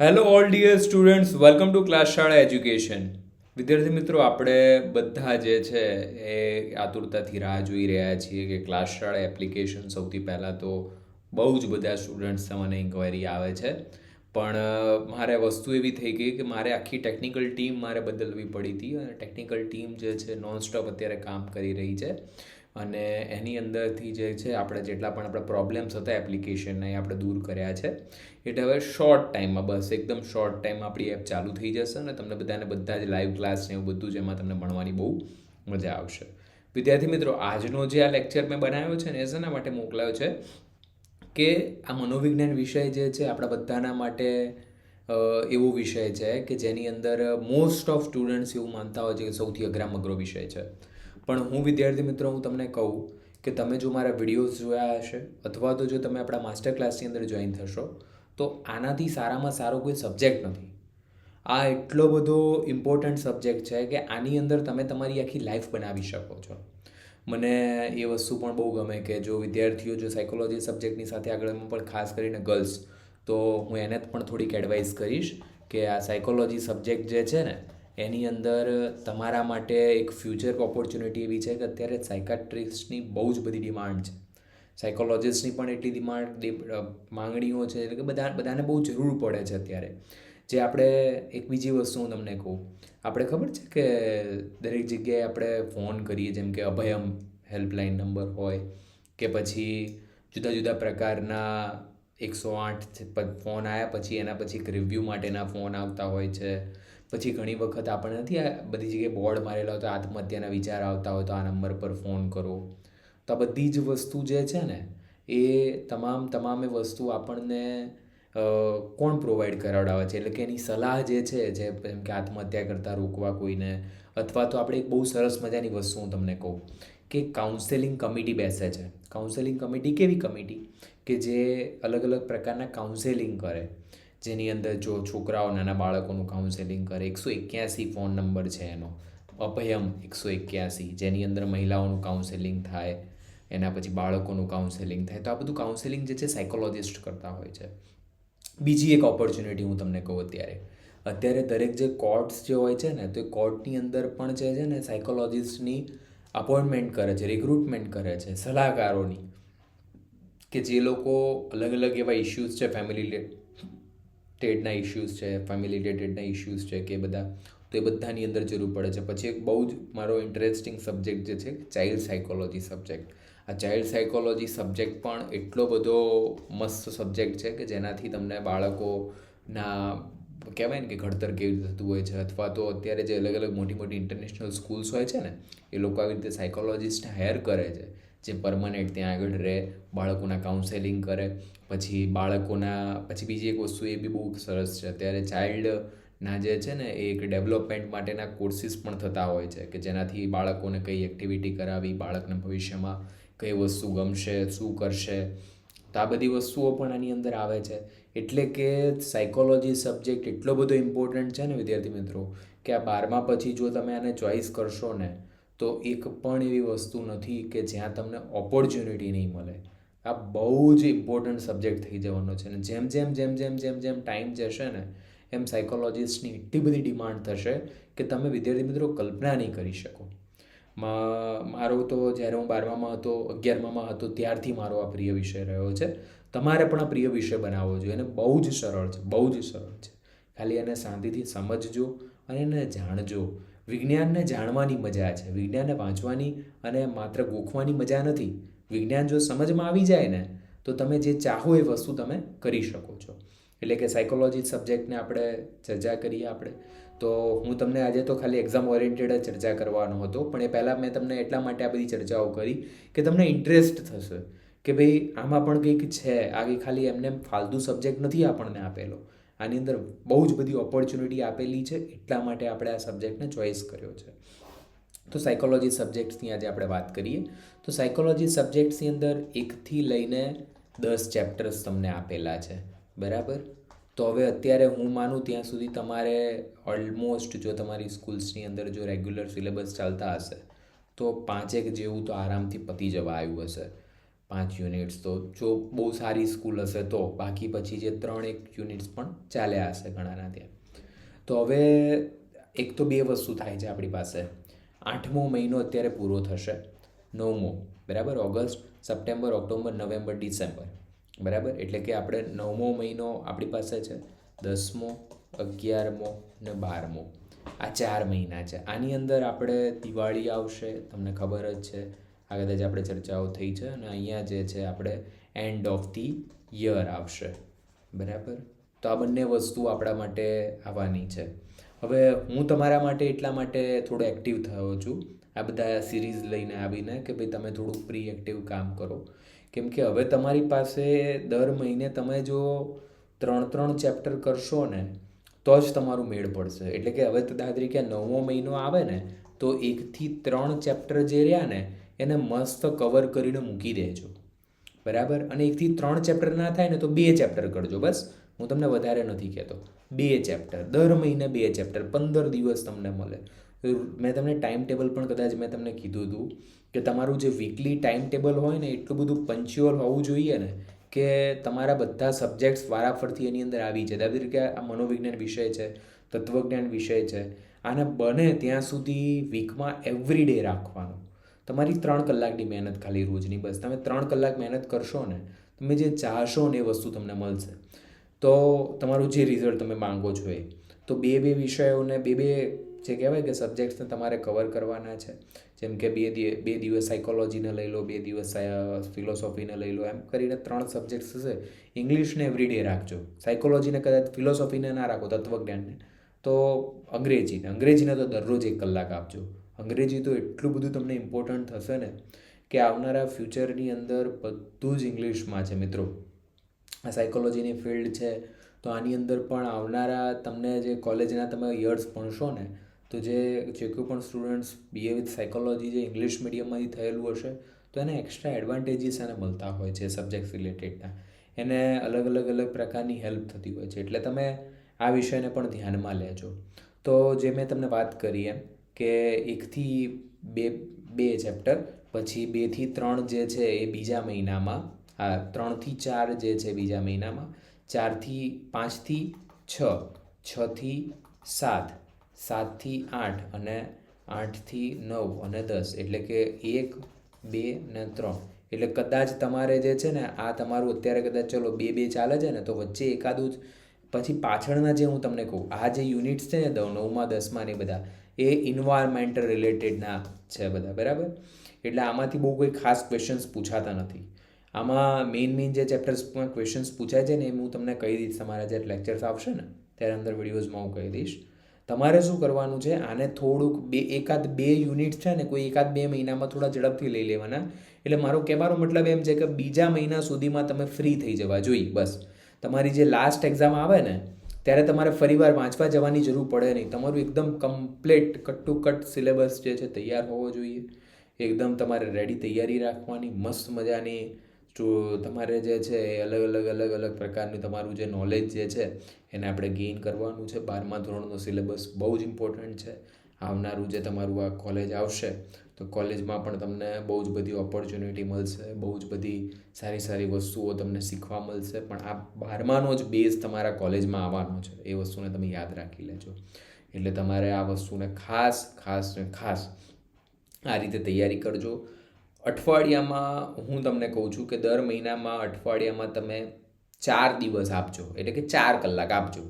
Hello all dear students welcome to class શાળા education વિદ્યાર્થી મિત્રો, આપણે બધા જે છે એ આતુરતાથી રાહ જોઈ રહ્યા છીએ કે ક્લાસ શાળા એપ્લિકેશન સૌથી પહેલાં તો બહુ જ બધા સ્ટુડન્ટ્સ મને ઇન્ક્વાયરી આવે છે. પણ મારે વસ્તુ એવી થઈ ગઈ કે મારે આખી ટેકનિકલ ટીમ મારે બદલવી પડી હતી અને ટેકનિકલ ટીમ જે છે નોનસ્ટોપ અત્યારે કામ કરી રહી છે. અને એની અંદરથી જે છે, આપણે જેટલા પણ આપણા પ્રોબ્લેમ્સ હતા એપ્લિકેશનના એ આપણે દૂર કર્યા છે. એટલે હવે શોર્ટ ટાઈમમાં બસ એકદમ શોર્ટ ટાઈમમાં આપણી એપ ચાલુ થઈ જશે અને તમને બધાને બધા જ લાઈવ ક્લાસ ને એવું બધું જ એમાં તમને ભણવાની બહુ મજા આવશે. વિદ્યાર્થી મિત્રો, આજનો જે આ લેક્ચર મેં બનાવ્યો છે ને, એ શેના માટે મોકલાયો છે? કે આ મનોવિજ્ઞાન વિષય જે છે, આપણા બધાના માટે એવો વિષય છે કે જેની અંદર મોસ્ટ ઓફ સ્ટુડન્ટ્સ એવું માનતા હોય છે કે સૌથી અઘરામાં અઘરો વિષય છે. પણ હું વિદ્યાર્થી મિત્રો, હું તમને કહું કે તમે જો મારા વિડીયોઝ જોયા હશે અથવા તો જો તમે આપણા માસ્ટર ક્લાસની અંદર જોઈન થશો, તો આનાથી સારામાં સારો કોઈ સબ્જેક્ટ નથી. આ એટલો બધો ઇમ્પોર્ટન્ટ સબ્જેક્ટ છે કે આની અંદર તમે તમારી આખી લાઈફ બનાવી શકો છો. મને એ વસ્તુ પણ બહુ ગમે કે જો વિદ્યાર્થીઓ, જો સાયકોલોજી સબ્જેક્ટની સાથે આગળ પણ ખાસ કરીને ગર્લ્સ તો હું એને પણ થોડીક એડવાઇસ કરીશ કે આ સાયકોલોજી સબ્જેક્ટ જે છે ને એની અંદર તમારા માટે એક ફ્યુચર ઓપોર્ચ્યુનિટી એવી છે કે અત્યારે સાયકાટ્રિસ્ટની બહુ જ બધી ડિમાન્ડ છે. સાયકોલોજિસ્ટની પણ એટલી ડિમાન્ડ માંગણીઓ છે, એટલે કે બધા, બધાને બહુ જરૂર પડે છે અત્યારે. જે આપણે એક બીજી વસ્તુ હું તમને કહું. આપણે ખબર છે કે દરેક જગ્યાએ આપણે ફોન કરીએ, જેમ કે અભયમ હેલ્પલાઇન નંબર હોય, કે પછી જુદા જુદા પ્રકારના એકસો આઠ ફોન આવ્યા પછી એના પછી એક રિવ્યૂ માટેના ફોન આવતા હોય છે. પછી ઘણી વખત આપણે નથી આ બધી જગ્યાએ બોર્ડ મારેલા હોય તો આત્મહત્યાના વિચાર આવતા હોય તો આ નંબર પર ફોન કરો. તો આ બધી જ વસ્તુ જે છે ને, એ તમામ તમામે વસ્તુ આપણને કોણ પ્રોવાઈડ કરાવડાવે છે? એટલે કે એની સલાહ જે છે, જે જેમ કે આત્મહત્યા કરતાં રોકવા કોઈને, અથવા તો આપણે એક બહુ સરસ મજાની વસ્તુ હું તમને કહું કે કાઉન્સેલિંગ કમિટી બેસે છે. કાઉન્સેલિંગ કમિટી કેવી કમિટી કે જે અલગ અલગ પ્રકારના કાઉન્સેલિંગ કરે. જેની અંદર જો છોકરાઓ, નાના બાળકોનું કાઉન્સેલિંગ કરે, એકસો એક્યાસી ફોન નંબર છે એનો. અભયમ એકસો એક્યાસી, જેની અંદર મહિલાઓનું કાઉન્સેલિંગ થાય, એના પછી બાળકોનું કાઉન્સેલિંગ થાય. તો આ બધું કાઉન્સેલિંગ જે છે સાયકોલોજિસ્ટ કરતા હોય છે. બીજી એક ઓપોર્ચ્યુનિટી હું તમને કહું અત્યારે. અત્યારે દરેક જે કોર્ટ્સ જે હોય છે ને, તો એ કોર્ટની અંદર પણ જે છે ને સાયકોલોજિસ્ટની અપોઇન્ટમેન્ટ કરે છે રિક્રુટમેન્ટ કરે છે, સલાહકારોની. કે જે લોકો અલગ અલગ એવા ઇશ્યુઝ છે ફેમિલી રિલેટેડના ઇશ્યુઝ છે ફેમિલી રિલેટેડના ઇશ્યુઝ છે કે બધા, તો એ બધાની અંદર જરૂર પડે છે. પછી એક બહુ જ મારો ઇન્ટરેસ્ટિંગ સબ્જેક્ટ જે છે ચાઇલ્ડ સાયકોલોજી સબ્જેક્ટ આ ચાઇલ્ડ સાયકોલોજી સબ્જેક્ટ પણ એટલો બધો મસ્ત સબ્જેક્ટ છે કે જેનાથી તમને બાળકોના કહેવાય ને કે ઘડતર કેવી રીતે થતું હોય છે, અથવા તો અત્યારે જે અલગ અલગ મોટી મોટી ઇન્ટરનેશનલ સ્કૂલ્સ હોય છે ને, એ લોકો આવી રીતે સાયકોલોજીસ્ટને હાયર કરે છે. જે પરમનન્ટ ત્યાં આગળ રહે, બાળકોના કાઉન્સેલિંગ કરે, પછી બાળકોના, પછી બીજી એક વસ્તુ એ બી બહુ સરસ છે. અત્યારે ચાઇલ્ડના જે છે ને, એ એક ડેવલપમેન્ટ માટેના કોર્સિસ પણ થતા હોય છે કે જેનાથી બાળકોને કઈ એક્ટિવિટી કરાવી, બાળકને ભવિષ્યમાં કઈ વસ્તુ ગમશે, શું કરશે. તો આ બધી વસ્તુઓ પણ આની અંદર આવે છે. એટલે કે સાયકોલોજી સબ્જેક્ટ એટલો બધો ઇમ્પોર્ટન્ટ છે ને વિદ્યાર્થી મિત્રો, કે આ બારમા પછી જો તમે આને ચોઈસ કરશો ને તો એક પણ એવી વસ્તુ નથી કે જ્યાં તમને ઓપોર્ચ્યુનિટી નહીં મળે. આ બહુ જ ઇમ્પોર્ટન્ટ સબ્જેક્ટ થઈ જવાનો છે ને જેમ જેમ જેમ જેમ જેમ જેમ ટાઈમ જશે ને, એમ સાયકોલોજીસ્ટની એટલી બધી ડિમાન્ડ થશે કે તમે વિદ્યાર્થી મિત્રો કલ્પના નહીં કરી શકો. મારો તો જ્યારે હું બારમામાં હતો, અગિયારમામાં હતો, ત્યારથી મારો આ પ્રિય વિષય રહ્યો છે. તમારે પણ આ પ્રિય વિષય બનાવવો જોઈએ અને બહુ જ સરળ છે, બહુ જ સરળ છે. ખાલી એને શાંતિથી સમજજો અને એને જાણજો વિજ્ઞાનને જાણવાની મજા છે. વિજ્ઞાનને વાંચવાની અને માત્ર ગોખવાની મજા નથી. વિજ્ઞાન જો સમજમાં આવી જાય ને, તો તમે જે ચાહો એ વસ્તુ તમે કરી શકો છો. એટલે કે સાયકોલોજી સબ્જેક્ટને આપણે ચર્ચા કરીએ આપણે, તો હું તમને આજે તો ખાલી એક્ઝામ ઓરિએન્ટેડ જ ચર્ચા કરવાનો હતો, પણ એ પહેલાં મેં તમને એટલા માટે આ બધી ચર્ચાઓ કરી કે તમને ઇન્ટરેસ્ટ થશે. કે ભાઈ આમાં પણ કંઈક છે આ ખાલી એમને ફાલતુ સબ્જેક્ટ નથી આપણને આપેલો. આની અંદર બહુ જ બધી ઓપોર્ચ્યુનિટી આપેલી છે, એટલા માટે આપણે આ સબ્જેક્ટને ચોઇસ કર્યો છે. તો સાયકોલોજી સબ્જેક્ટ્સની આજે આપણે વાત કરીએ. તો સાયકોલોજી સબ્જેક્ટ્સની અંદર એકથી લઈને દસ ચેપ્ટર્સ તમને આપેલા છે, બરાબર? તો હવે અત્યારે હું માનું ત્યાં સુધી તમારે ઓલમોસ્ટ જો તમારી સ્કૂલ્સની અંદર જો રેગ્યુલર સિલેબસ ચાલતા હશે, તો પાંચેક જેવું તો આરામથી પતી જવા આવ્યું હશે. પાંચ યુનિટ્સ. તો જો બહુ સારી સ્કૂલ હશે તો, બાકી પછી જે ત્રણ એક યુનિટ્સ પણ ચાલ્યા હશે ઘણાના ત્યાં. તો હવે એક તો બે વસ્તુ થાય છે આપણી પાસે. આઠમો મહિનો અત્યારે પૂરો થશે. નવમો, બરાબર? August, September, October, November, December. બરાબર? એટલે કે આપણે નવમો મહિનો આપણી પાસે છે, દસમો, અગિયારમો ને બારમો. આ ચાર મહિના છે. આની અંદર આપણે દિવાળી આવશે, તમને ખબર જ છે. આ કદાચ આપણે ચર્ચાઓ થઈ છે અને અહીંયા જે છે આપણે એન્ડ ઓફ ધી યર આવશે. બરાબર? તો આ બંને વસ્તુ આપણા માટે આવવાની છે. હવે હું તમારા માટે એટલા માટે થોડો એક્ટિવ થયો છું. આ બધા સિરીઝ લઈને આવીને કે ભાઈ તમે થોડું પ્રી એક્ટિવ કામ કરો. કેમ કે હવે તમારી પાસે દર મહિને તમે જો ત્રણ ત્રણ ચેપ્ટર કરશો ને, તો જ તમારું મેળ પડશે. એટલે કે હવે દાદરી તરીકે નવમો મહિનો આવે ને, તો એકથી ત્રણ ચેપ્ટર જે રહ્યા ને એને મસ્ત કવર કરીને મૂકી દેજો. બરાબર? અને એકથી ત્રણ ચેપ્ટર ના થાય ને તો બે ચેપ્ટર કરજો બસ. હું તમને વધારે નથી કહેતો. બે ચેપ્ટર દર મહિને બે ચેપ્ટર પંદર દિવસ તમને મળે. મેં તમને ટાઈમ ટેબલ પણ કદાચ મેં તમને કીધું હતું કે તમારું જે વીકલી ટાઈમ ટેબલ હોય ને, એટલું બધું પંચ્યુઅલ હોવું જોઈએ ને કે તમારા બધા સબ્જેક્ટ્સ વારાફરતી એની અંદર આવી જાય. દાખલા તરીકે આ મનોવિજ્ઞાન વિષય છે, તત્વજ્ઞાન વિષય છે. આને બને ત્યાં સુધી વીકમાં એવરી ડે રાખવાનું. તમારી ત્રણ કલાકની મહેનત ખાલી રોજની બસ. તમે ત્રણ કલાક મહેનત કરશો ને, તમે જે ચાહશો ને એ વસ્તુ તમને મળશે. તો તમારું જે રિઝલ્ટ તમે માંગો છો એ. તો બે બે વિષયોને, બે બે જે કહેવાય કે સબ્જેક્ટ્સને તમારે કવર કરવાના છે. જેમ કે બે બે દિવસ સાયકોલોજીને લઈ લો, બે દિવસ ફિલોસોફીને લઈ લો. એમ કરીને ત્રણ સબ્જેક્ટ્સ હશે. ઇંગ્લિશને એવરીડે રાખજો. સાયકોલોજીને કદાચ ફિલોસોફીને ના રાખો, તત્વજ્ઞાનને. તો અંગ્રેજીને. અંગ્રેજીને તો દરરોજ એક કલાક આપજો. અંગ્રેજી તો એટલું બધું તમને ઇમ્પોર્ટન્ટ થશે ને કે આવનારા ફ્યુચરની અંદર બધું જ ઇંગ્લિશમાં છે મિત્રો. આ સાયકોલોજીની ફિલ્ડ છે, તો આની અંદર પણ આવનારા તમને જે કોલેજના તમે યર્સ ભણશો ને, તો જે જે કોઈ પણ સ્ટુડન્ટ્સ બીએ વિથ સાયકોલોજી જે ઇંગ્લિશ મીડિયમમાંથી થયેલું હશે, તો એને એક્સ્ટ્રા એડવાન્ટેજીસ એને મળતા હોય છે સબ્જેક્ટ રિલેટેડના એને અલગ અલગ અલગ પ્રકારની હેલ્પ થતી હોય છે. એટલે તમે આ વિષયને પણ ધ્યાનમાં લેજો. તો જે મેં તમને વાત કરી એમ કે એકથી બે બે ચેપ્ટર પછી બેથી ત્રણ જે છે એ બીજા મહિનામાં આ ત્રણથી ચાર જે છે બીજા મહિનામાં, ચારથી પાંચથી છ, છથી સાત, સાતથી આઠ અને આઠથી નવ અને દસ, એટલે કે એક, બે ને ત્રણ. એટલે કદાચ તમારે જે છે ને આ તમારું અત્યારે કદાચ ચલો બે બે ચાલે છે ને તો વચ્ચે એકાદું જ, પછી પાછળના જે હું તમને કહું, આ જે યુનિટ્સ છે ને નવમાં, દસમાં ને બધા એ ઇન્વાયરમેન્ટલ રિલેટેડના છે બધા, બરાબર? એટલે આમાંથી બહુ કોઈ ખાસ ક્વેશ્ચન્સ પૂછાતા નથી. આમાં મેઇન મેઇન જે ચેપ્ટર્સમાં ક્વેશ્ચન્સ પૂછાય છે ને એ હું તમને કહી દઈશ, તમારા જે લેક્ચર્સ આવશે ને, ત્યારે અંદર વિડીયોઝમાં હું કહી દઈશ. તમારે શું કરવાનું છે, આને થોડુંક બે, એકાદ બે યુનિટ છે ને, કોઈ એકાદ બે મહિનામાં થોડા ઝડપથી લઈ લેવાના. એટલે મારો કહેવાનો મતલબ એમ છે કે બીજા મહિના સુધીમાં તમે ફ્રી થઈ જવા જોઈએ, બસ. તમારી જે લાસ્ટ એક્ઝામ આવે ને ત્યારે તમારે ફરીવાર વાંચવા જવાની જરૂર પડે નહીં. તમારું એકદમ complete cut to cut syllabus જે છે તૈયાર હોવો જોઈએ. એકદમ તમારે રેડી તૈયારી રાખવાની, મસ્ત મજાની તમારે જે છે એ અલગ અલગ અલગ અલગ પ્રકારનું તમારું જે નોલેજ જે છે એને આપણે ગેઇન કરવાનું છે. બારમા ધોરણનો સિલેબસ બહુ જ ઇમ્પોર્ટન્ટ છે. આવનારું જે તમારું આ કોલેજ આવશે તો કોલેજમાં પણ તમને બહુ જ બધી ઓપોર્ચ્યુનિટી મળશે, બહુ જ બધી સારી સારી વસ્તુઓ તમને શીખવા મળશે. પણ આ બારમાનો જ બેઝ તમારા કોલેજમાં આવવાનો છે. એ વસ્તુને તમે યાદ રાખી લેજો. એટલે તમારે આ વસ્તુને ખાસ ખાસ ને ખાસ આ રીતે તૈયારી કરજો. અઠવાડિયામાં હું તમને કહું છું કે દર મહિનામાં અઠવાડિયામાં તમે ચાર દિવસ આપજો. એટલે કે ચાર કલાક આપજો.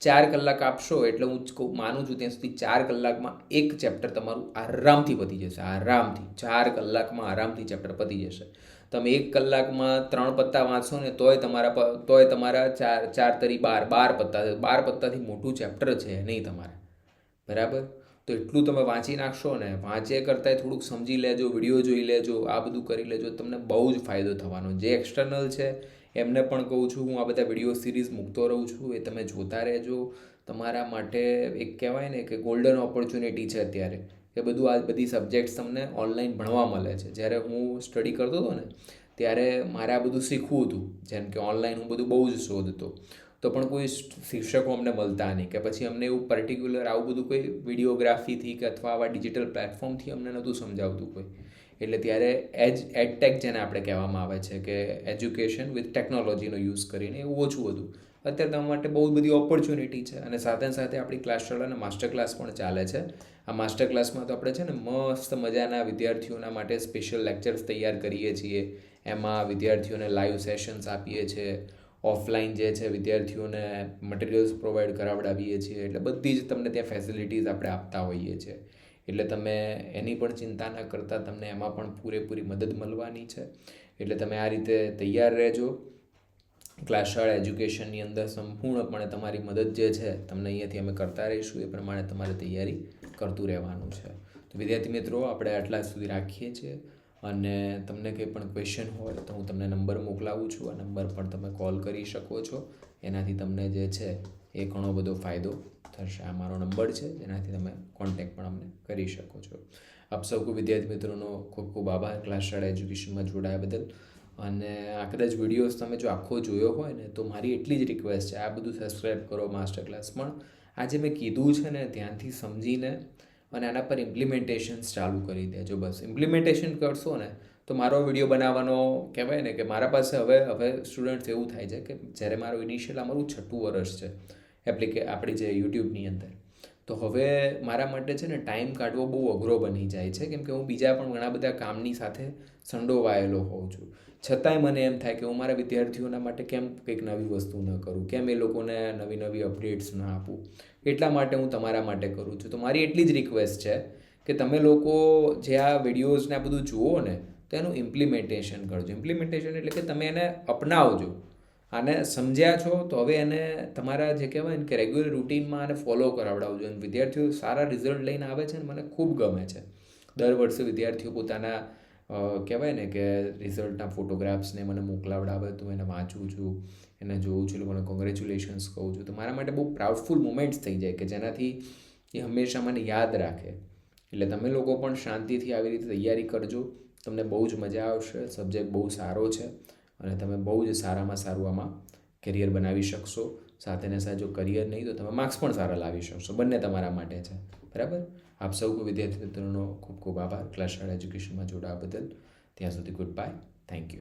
ચાર કલાક આપશો એટલે હું માનું છું ત્યાં સુધી ચાર કલાકમાં એક ચેપ્ટર તમારું આરામથી પતી જશે, આરામથી. ચાર કલાકમાં આરામથી ચેપ્ટર પતી જશે. તમે એક કલાકમાં ત્રણ પત્તા વાંચશો ને તોય તમારા તોય તમારા ચાર ચાર તરી બાર બાર પત્તા, બાર પત્તાથી મોટું ચેપ્ટર છે નહીં તમારે. બરાબર? તો એટલું તમે વાંચી નાખશો ને વાંચ્યા કરતાંય થોડુંક સમજી લેજો, વીડિયો જોઈ લેજો, આ બધું કરી લેજો, તમને બહુ જ ફાયદો થવાનો. જે એક્સટર્નલ છે એમને પણ કહું છું, હું આ બધા વીડિયો સિરીઝ મૂકતો રહું છું. એ તમે જોતા રહેજો. તમારા માટે એક કહેવાય ને કે ગોલ્ડન ઓપોર્ચ્યુનિટી છે અત્યારે. કે બધું આ બધી સબ્જેક્ટ્સ તમને ઓનલાઈન ભણવા મળે છે. જ્યારે હું સ્ટડી કરતો હતો ને, ત્યારે મારે આ બધું શીખવું હતું. જેમ કે ઓનલાઈન હું બધું બહુ જ શોધતો. તો પણ કોઈ શિક્ષકો અમને મળતા નહીં. કે પછી અમને એવું પર્ટિક્યુલર આવું બધું કોઈ વિડીયોગ્રાફીથી કે અથવા આવા ડિજિટલ પ્લેટફોર્મથી અમને નહોતું સમજાવતું કોઈ. એટલે ત્યારે એજ એડટેક જેને આપણે કહેવામાં આવે છે કે એજ્યુકેશન વિથ ટેકનોલોજીનો યુઝ કરીને એવું ઓછું હતું. અત્યારે તમારા માટે બહુ બધી ઓપોર્ચ્યુનિટી છે અને સાથે સાથે આપણી ક્લાસ અને માસ્ટર ક્લાસ પણ ચાલે છે. આ માસ્ટર ક્લાસમાં તો આપણે છે ને મસ્ત મજાના વિદ્યાર્થીઓના માટે સ્પેશિયલ લેક્ચર્સ તૈયાર કરીએ છીએ. એમાં વિદ્યાર્થીઓને લાઈવ સેશન્સ આપીએ છીએ ઓફલાઈન જે છે વિદ્યાર્થીઓને મટીરિયલ્સ પ્રોવાઈડ કરાવડાવીએ છીએ. એટલે બધી જ તમને ત્યાં ફેસિલિટીઝ આપણે આપતા હોઈએ છીએ. એટલે તમે એની પણ ચિંતા ન કરતા, તમને એમાં પણ પૂરેપૂરી મદદ મળવાની છે. એટલે તમે આ રીતે તૈયાર રહેજો. ક્લાસ એજ્યુકેશનની અંદર સંપૂર્ણપણે તમારી મદદ જે છે, તમને અહીંયાથી અમે કરતા રહીશું. એ પ્રમાણે તમારે તૈયારી કરતું રહેવાનું છે. તો વિદ્યાર્થી મિત્રો, આપણે આટલા સુધી રાખીએ છીએ. અને તમને કંઈ પણ ક્વેશ્ચન હોય તો હું તમને નંબર મોકલાવું છું. આ નંબર પર તમે કોલ કરી શકો છો. એનાથી તમને જે છે એ ઘણો બધો ફાયદો થશે. આ મારો નંબર છે, જેનાથી તમે કોન્ટેક પણ અમને કરી શકો છો. આપ સૌ વિદ્યાર્થી મિત્રોનો ખૂબ ખૂબ આભાર. ક્લાસ શાળા એજ્યુકેશનમાં જોડાયા બદલ. અને આ કદાચ વિડીયોઝ તમે જો આખો જોયો હોય ને, તો મારી એટલી જ રિક્વેસ્ટ છે, આ બધું સબસ્ક્રાઈબ કરો માસ્ટર ક્લાસ પણ. આજે મેં કીધું છે ને, ધ્યાનથી સમજીને અને આના પર ઇમ્પ્લિમેન્ટેશન્સ ચાલુ કરી દેજો. બસ ઇમ્પ્લિમેન્ટેશન કરશો ને, તો મારો વીડિયો બનાવવાનો કહેવાય ને, કે મારા પાસે હવે હવે સ્ટુડન્ટ્સ એવું થાય છે કે જ્યારે મારું ઇનિશિયલ આ મારું છઠ્ઠું વર્ષ છે એપ્લિકે આપણી જે યુટ્યુબની અંદર. તો હવે મારા માટે છે ને ટાઈમ કાઢવો બહુ અઘરો બની જાય છે. કેમ કે હું બીજા પણ ઘણા બધા કામની સાથે સંડોવાયેલો હોઉં છું. છતાંય મને એમ થાય કે હું મારા વિદ્યાર્થીઓના માટે કેમ કંઈક નવી વસ્તુ ન કરું? કેમ એ લોકોને નવી નવી અપડેટ્સ ન આપું? એટલા માટે હું તમારા માટે કરું છું. તો મારી એટલી જ રિક્વેસ્ટ છે કે તમે લોકો જે આ વિડીયોઝને આ બધું જુઓ ને, તો એનું ઇમ્પ્લિમેન્ટેશન કરજો. ઇમ્પ્લિમેન્ટેશન એટલે કે તમે એને અપનાવજો. આને સમજ્યા છો, તો હવે એને તમારા જે કહેવાય ને કે રેગ્યુલર રૂટીનમાં આને ફોલો કરાવડાવજો. અને વિદ્યાર્થીઓ સારા રિઝલ્ટ લઈને આવે છે ને, મને ખૂબ ગમે છે. દર વર્ષે વિદ્યાર્થીઓ પોતાના કહેવાય ને કે રિઝલ્ટના ફોટોગ્રાફ્સને મને મોકલાવડાવે, તો એને વાંચું છું, એને જોઉં છું લોકોને કોંગ્રેચ્યુલેશન્સ કહું છું. તો મારા માટે બહુ પ્રાઉડફુલ મુમેન્ટ્સ થઈ જાય કે જેનાથી એ હંમેશા મને યાદ રાખે. એટલે તમે લોકો પણ શાંતિથી આવી રીતે તૈયારી કરજો. તમને બહુ જ મજા આવશે સબ્જેક્ટ બહુ સારો છે. અને તમે બહુ જ સારામાં સારું આમાં કેરિયર બનાવી શકશો. સાથે ને સાથે જો કરિયર નહીં, તો તમે માર્ક્સ પણ સારા લાવી શકશો. બંને તમારા માટે છે. બરાબર? આપ સૌ વિદ્યાર્થી મિત્રોનો ખૂબ ખૂબ આભાર. ક્લાસ એજ્યુકેશનમાં જોડાવા બદલ. ત્યાં સુધી ગુડ બાય થેન્ક યુ